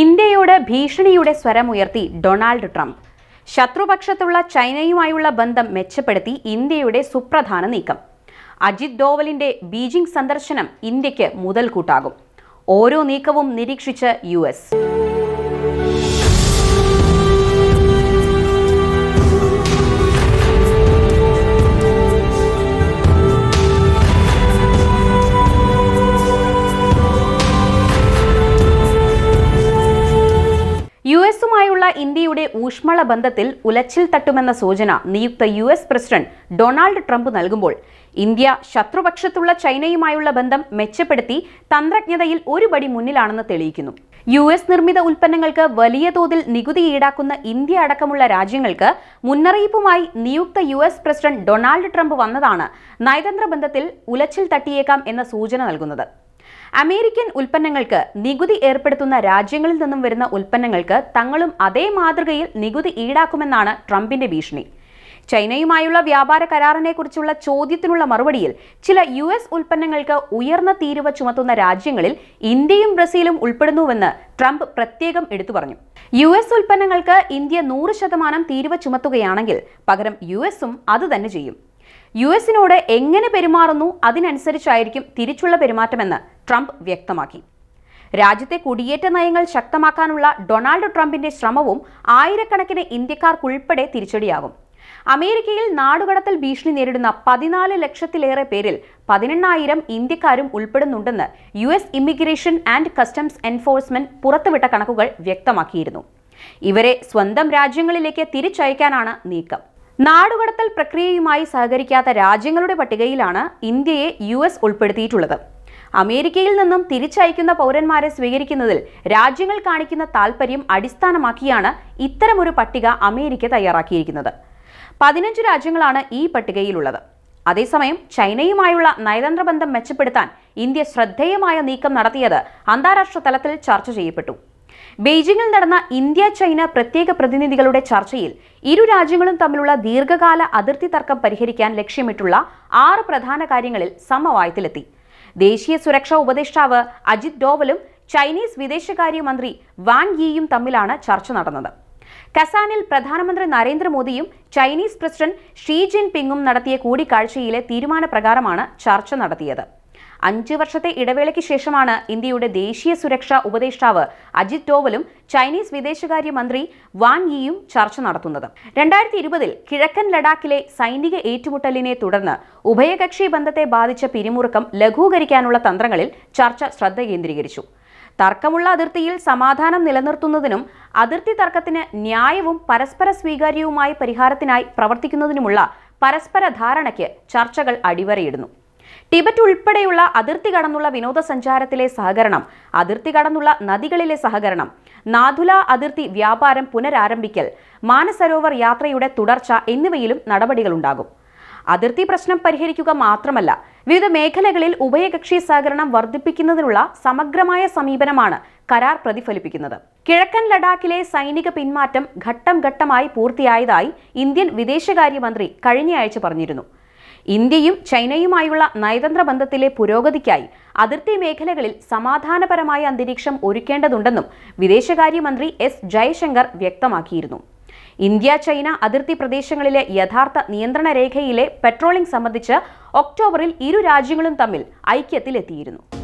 ഇന്ത്യയോട് ഭീഷണിയുടെ സ്വരമുയർത്തി Donald Trump. ശത്രുപക്ഷത്തുള്ള ചൈനയുമായുള്ള ബന്ധം മെച്ചപ്പെടുത്തി ഇന്ത്യയുടെ സുപ്രധാന നീക്കം. അജിത് ഡോവലിന്റെ ബീജിംഗ് സന്ദർശനം ഇന്ത്യയ്ക്ക് മുതൽക്കൂട്ടാകും. ഓരോ നീക്കവും നിരീക്ഷിച്ച് യു യു എസുമായുള്ള ഇന്ത്യയുടെ ഊഷ്മള ബന്ധത്തിൽ ഉലച്ചിൽ തട്ടുമെന്ന സൂചന നിയുക്ത U S president Donald Trump നൽകുമ്പോൾ. ഇന്ത്യ ശത്രുപക്ഷത്തുള്ള ചൈനയുമായുള്ള ബന്ധം മെച്ചപ്പെടുത്തി തന്ത്രജ്ഞതയിൽ ഒരു പടി മുന്നിലാണെന്ന് തെളിയിക്കുന്നു. യു എസ് നിർമ്മിത ഉൽപ്പന്നങ്ങൾക്ക് വലിയ തോതിൽ നികുതി ഈടാക്കുന്ന ഇന്ത്യ അടക്കമുള്ള രാജ്യങ്ങൾക്ക് മുന്നറിയിപ്പുമായി നിയുക്ത U S president Donald Trump വന്നതാണ് നയതന്ത്ര ബന്ധത്തിൽ ഉലച്ചിൽ തട്ടിയേക്കാം എന്ന സൂചന നൽകുന്നത്. അമേരിക്കൻ ഉൽപ്പന്നങ്ങൾക്ക് നികുതി ഏർപ്പെടുത്തുന്ന രാജ്യങ്ങളിൽ നിന്നും വരുന്ന ഉൽപ്പന്നങ്ങൾക്ക് തങ്ങളും അതേ മാതൃകയിൽ നികുതി ഈടാക്കുമെന്നാണ് ട്രംപിന്റെ ഭീഷണി. ചൈനയുമായുള്ള വ്യാപാര കരാറിനെക്കുറിച്ചുള്ള ചോദ്യത്തിനുള്ള മറുപടിയിൽ ചില യു എസ് ഉൽപ്പന്നങ്ങൾക്ക് ഉയർന്ന തീരുവ ചുമത്തുന്ന രാജ്യങ്ങളിൽ ഇന്ത്യയും ബ്രസീലും ഉൾപ്പെടുന്നുവെന്ന് ട്രംപ് പ്രത്യേകം എടുത്തു പറഞ്ഞു. യു എസ് ഉൽപ്പന്നങ്ങൾക്ക് ഇന്ത്യ നൂറ് ശതമാനം തീരുവ ചുമത്തുകയാണെങ്കിൽ പകരം യു എസും അതുതന്നെ ചെയ്യും. യു എസിനോട് എങ്ങനെ പെരുമാറുന്നു? അതിനനുസരിച്ചായിരിക്കും തിരിച്ചുള്ള പെരുമാറ്റമെന്ന് ട്രംപ് വ്യക്തമാക്കി. രാജ്യത്തെ കുടിയേറ്റ നയങ്ങൾ ശക്തമാക്കാനുള്ള ഡൊണാൾഡ് ട്രംപിന്റെ ശ്രമവും ആയിരക്കണക്കിന് ഇന്ത്യക്കാർക്കുൾപ്പെടെ തിരിച്ചടിയാകും. അമേരിക്കയിൽ നാടുകടത്തൽ ഭീഷണി നേരിടുന്ന പതിനാല് ലക്ഷത്തിലേറെ പേരിൽ പതിനെണ്ണായിരം ഇന്ത്യക്കാരും ഉൾപ്പെടുന്നുണ്ടെന്ന് U S immigration and customs enforcement പുറത്തുവിട്ട കണക്കുകൾ വ്യക്തമാക്കിയിരുന്നു. ഇവരെ സ്വന്തം രാജ്യങ്ങളിലേക്ക് തിരിച്ചയക്കാനാണ് നീക്കം. നാടുകടത്തൽ പ്രക്രിയയുമായി സഹകരിക്കാത്ത രാജ്യങ്ങളുടെ പട്ടികയിലാണ് ഇന്ത്യയെ യു എസ് ഉൾപ്പെടുത്തിയിട്ടുള്ളത്. അമേരിക്കയിൽ നിന്നും തിരിച്ചയക്കുന്ന പൗരന്മാരെ സ്വീകരിക്കുന്നതിൽ രാജ്യങ്ങൾ കാണിക്കുന്ന താൽപ്പര്യം അടിസ്ഥാനമാക്കിയാണ് ഇത്തരമൊരു പട്ടിക അമേരിക്ക തയ്യാറാക്കിയിരിക്കുന്നത്. പതിനഞ്ച് രാജ്യങ്ങളാണ് ഈ പട്ടികയിലുള്ളത്. അതേസമയം ചൈനയുമായുള്ള നയതന്ത്ര ബന്ധം മെച്ചപ്പെടുത്താൻ ഇന്ത്യ ശ്രദ്ധേയമായ നീക്കം നടത്തിയത് അന്താരാഷ്ട്ര തലത്തിൽ ചർച്ച ചെയ്യപ്പെട്ടു. ബെയ്ജിംഗിൽ നടന്ന ഇന്ത്യ ചൈന പ്രത്യേക പ്രതിനിധികളുടെ ചർച്ചയിൽ ഇരു രാജ്യങ്ങളും തമ്മിലുള്ള ദീർഘകാല അതിർത്തി തർക്കം പരിഹരിക്കാൻ ലക്ഷ്യമിട്ടുള്ള ആറ് പ്രധാന കാര്യങ്ങളിൽ സമവായത്തിലെത്തി. ദേശീയ സുരക്ഷാ ഉപദേഷ്ടാവ് അജിത് ഡോവലും ചൈനീസ് വിദേശകാര്യമന്ത്രി വാങ് യിയും തമ്മിലാണ് ചർച്ച നടന്നത്. കസാനിൽ പ്രധാനമന്ത്രി നരേന്ദ്രമോദിയും ചൈനീസ് പ്രസിഡന്റ് ഷീ ജിൻ പിങ്ങും നടത്തിയ കൂടിക്കാഴ്ചയിലെ തീരുമാനപ്രകാരമാണ് ചർച്ച നടത്തിയത്. അഞ്ച് വർഷത്തെ ഇടവേളയ്ക്ക് ശേഷമാണ് ഇന്ത്യയുടെ ദേശീയ സുരക്ഷാ ഉപദേഷ്ടാവ് അജിത് ഡോവലും ചൈനീസ് വിദേശകാര്യ മന്ത്രി വാൻ യിയും ചർച്ച നടത്തുന്നത്. രണ്ടായിരത്തി ഇരുപതിൽ കിഴക്കൻ ലഡാക്കിലെ സൈനിക ഏറ്റുമുട്ടലിനെ തുടർന്ന് ഉഭയകക്ഷി ബന്ധത്തെ ബാധിച്ച പിരിമുറുക്കം ലഘൂകരിക്കാനുള്ള തന്ത്രങ്ങളിൽ ചർച്ച ശ്രദ്ധ കേന്ദ്രീകരിച്ചു. തർക്കമുള്ള അതിർത്തിയിൽ സമാധാനം നിലനിർത്തുന്നതിനും അതിർത്തി തർക്കത്തിന് ന്യായവും പരസ്പര സ്വീകാര്യവുമായ പരിഹാരത്തിനായി പ്രവർത്തിക്കുന്നതിനുമുള്ള പരസ്പര ധാരണയ്ക്ക് ചർച്ചകൾ അടിവരയിടുന്നു. ടിബറ്റ് ഉൾപ്പെടെയുള്ള അതിർത്തി കടന്നുള്ള വിനോദസഞ്ചാരത്തിലെ സഹകരണം അതിർത്തി കടന്നുള്ള നദികളിലെ സഹകരണം നാഥുല അതിർത്തി വ്യാപാരം പുനരാരംഭിക്കൽ മാനസരോവർ യാത്രയുടെ തുടർച്ച എന്നിവയിലും നടപടികളുണ്ടാകും. അതിർത്തി പ്രശ്നം പരിഹരിക്കുക മാത്രമല്ല വിവിധ മേഖലകളിൽ ഉഭയകക്ഷി സഹകരണം വർദ്ധിപ്പിക്കുന്നതിനുള്ള സമഗ്രമായ സമീപനമാണ് കരാർ പ്രതിഫലിപ്പിക്കുന്നത്. കിഴക്കൻ ലഡാക്കിലെ സൈനിക പിന്മാറ്റം ഘട്ടം ഘട്ടമായി പൂർത്തിയായതായി ഇന്ത്യൻ വിദേശകാര്യമന്ത്രി കഴിഞ്ഞയാഴ്ച പറഞ്ഞിരുന്നു. ഇന്ത്യയും ചൈനയുമായുള്ള നയതന്ത്ര ബന്ധത്തിലെ പുരോഗതിക്കായി അതിർത്തി മേഖലകളിൽ സമാധാനപരമായ അന്തരീക്ഷം ഒരുക്കേണ്ടതുണ്ടെന്നും വിദേശകാര്യമന്ത്രി എസ് ജയശങ്കർ വ്യക്തമാക്കിയിരുന്നു. ഇന്ത്യ ചൈന അതിർത്തി പ്രദേശങ്ങളിലെ യഥാർത്ഥ നിയന്ത്രണ രേഖയിലെ പെട്രോളിംഗ് സംബന്ധിച്ച് ഒക്ടോബറിൽ ഇരു രാജ്യങ്ങളും തമ്മിൽ ഐക്യത്തിലെത്തിയിരുന്നു.